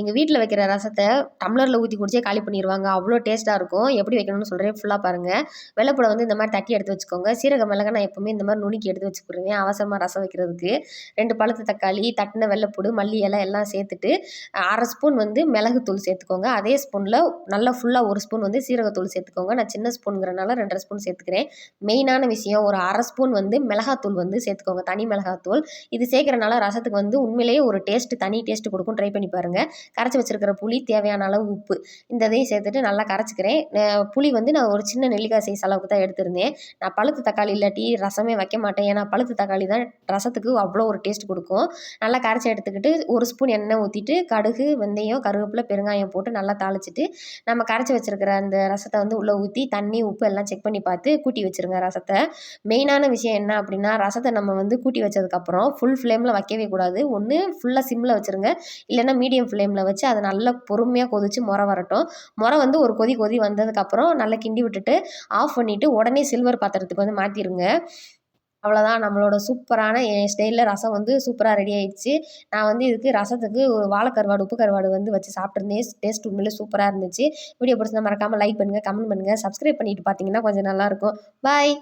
எங்கள் வீட்டில் வைக்கிற ரசத்தை டம்ளரில் ஊற்றி குடிச்சே காலி பண்ணிடுவாங்க அவ்வளோ டேஸ்ட்டாக இருக்கும். எப்படி வைக்கணும்னு சொல்கிறேன் ஃபுல்லாக பாருங்கள் வெள்ளைப்பூடை வந்து இந்த மாதிரி தட்டி எடுத்து வச்சுக்கோங்க. சீரக மிளகா நான் எப்போவுமே இந்த மாதிரி நுணுக்கி எடுத்து வச்சுக்கிடுவேன். அவசரமாக ரசம் வைக்கிறதுக்கு. ரெண்டு பழுத்த தக்காளி தட்டின வெள்ளைப்பூடு மல்லி இலை எல்லாம் சேர்த்துட்டு அரை ஸ்பூன் வந்து மிளகுத்தூள் சேர்த்துக்கோங்க. அதே ஸ்பூனில் நல்லா ஃபுல்லாக ஒரு ஸ்பூன் வந்து சீரகத்தூள் சேர்த்துக்கோங்க. நான் சின்ன ஸ்பூனுங்கிறனால ரெண்டரை ஸ்பூன் சேர்த்துக்கிறேன். மெயினான விஷயம் ஒரு அரை ஸ்பூன் வந்து மிளகாத்தூள் வந்து சேர்த்துக்கோங்க. தனி மிளகாத்தூள். இது சேர்க்குறனால ரசத்துக்கு வந்து உண்மையிலேயே ஒரு டேஸ்ட்டு தனி டேஸ்ட்டு கொடுக்கும். ட்ரை பண்ணி பாருங்கள் கரைச்சி வச்சுருக்கிற புளி தேவையான அளவு உப்பு. இந்த இதையும் சேர்த்துட்டு நல்லா கரைச்சிக்கிறேன். புளி வந்து நான் ஒரு சின்ன நெல்லிக்காய் சைஸ் அளவுக்கு தான் எடுத்திருந்தேன். நான் பழுத்து தக்காளி இல்லாட்டி ரசமே வைக்க மாட்டேன். ஏன்னா பழுத்து தக்காளி தான் ரசத்துக்கு அவ்வளோ ஒரு டேஸ்ட் கொடுக்கும். நல்லா கரைச்சி எடுத்துக்கிட்டு ஒரு ஸ்பூன் எண்ணெய் ஊற்றிட்டு கடுகு வெந்தயம் கருவேப்பிலை பெருங்காயம் போட்டு நல்லா தாளிச்சிட்டு நம்ம கரைச்சி வச்சுருக்கிற அந்த ரசத்தை வந்து உள்ளே ஊற்றி தண்ணி உப்பு எல்லாம் செக் பண்ணி பார்த்து கூட்டி வச்சுருங்க ரசத்தை. மெயினான விஷயம் என்ன அப்படின்னா ரசத்தை நம்ம வந்து கூட்டி வச்சதுக்கப்புறம் ஃபுல் ஃப்ளேமில் வைக்கவே கூடாது. ஒன்று ஃபுல்லாக சிம்மில் வச்சுருங்க. இல்லைன்னா மீடியம் ஃப்ளேம் ஃப்ளேமில் வச்சு அதை நல்லா பொறுமையாக கொதித்து முறை வரட்டும். முறை வந்து ஒரு கொதி கொதி வந்ததுக்கப்புறம் நல்லா கிண்டி விட்டுட்டு ஆஃப் பண்ணிவிட்டு உடனே சில்வர் பாத்திரத்துக்கு வந்து மாற்றிருங்க அவ்வளோதான் நம்மளோட சூப்பரான என் ஸ்டைலில் ரசம் வந்து சூப்பராக ரெடி ஆயிடுச்சு. நான் வந்து இதுக்கு ரசத்துக்கு ஒரு வாழை கருவாடு உப்பு கருவாடு வந்து வச்சு சாப்பிட்ருந்தேன் டேஸ்ட் உண்மையிலே சூப்பராக இருந்துச்சு. வீடியோ பிடிச்சா மறக்காமல் லைக் பண்ணுங்கள் கமெண்ட் பண்ணுங்கள் சப்ஸ்கிரைப் பண்ணிட்டு பார்த்தீங்கன்னா கொஞ்சம் நல்லாயிருக்கும் பாய்